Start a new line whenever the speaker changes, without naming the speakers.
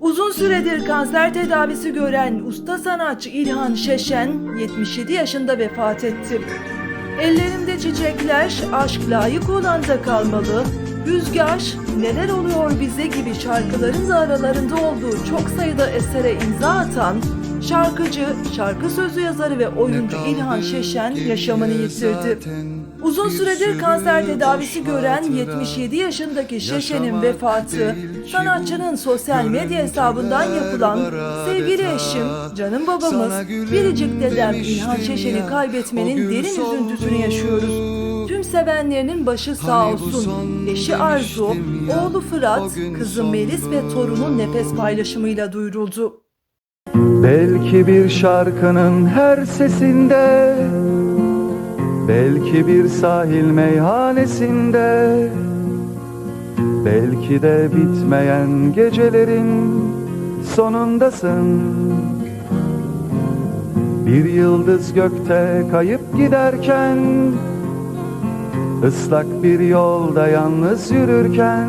Uzun süredir kanser tedavisi gören usta sanatçı İlhan Şeşen 77 yaşında vefat etti. Ellerimde çiçekler, aşk layık olan da kalmalı, rüzgar, neler oluyor bize gibi şarkıların da aralarında olduğu çok sayıda esere imza atan şarkıcı, şarkı sözü yazarı ve oyuncu İlhan Şeşen yaşamını yitirdi. Uzun süredir kanser tedavisi gören 77 yaşındaki Şeşen'in vefatı, sanatçının sosyal medya hesabından yapılan sevgili eşim, canım babamız, biricik dedem İlhan Şeşen'i kaybetmenin derin üzüntüsünü yaşıyoruz. Tüm sevenlerinin başı sağ olsun. Eşi Arzu, oğlu Fırat, kızı Melis ve torunun nefes paylaşımıyla duyuruldu.
Belki bir şarkının her sesinde Belki bir sahil meyhanesinde Belki de bitmeyen gecelerin sonundasın. Bir yıldız gökte kayıp giderken ıslak bir yolda yalnız yürürken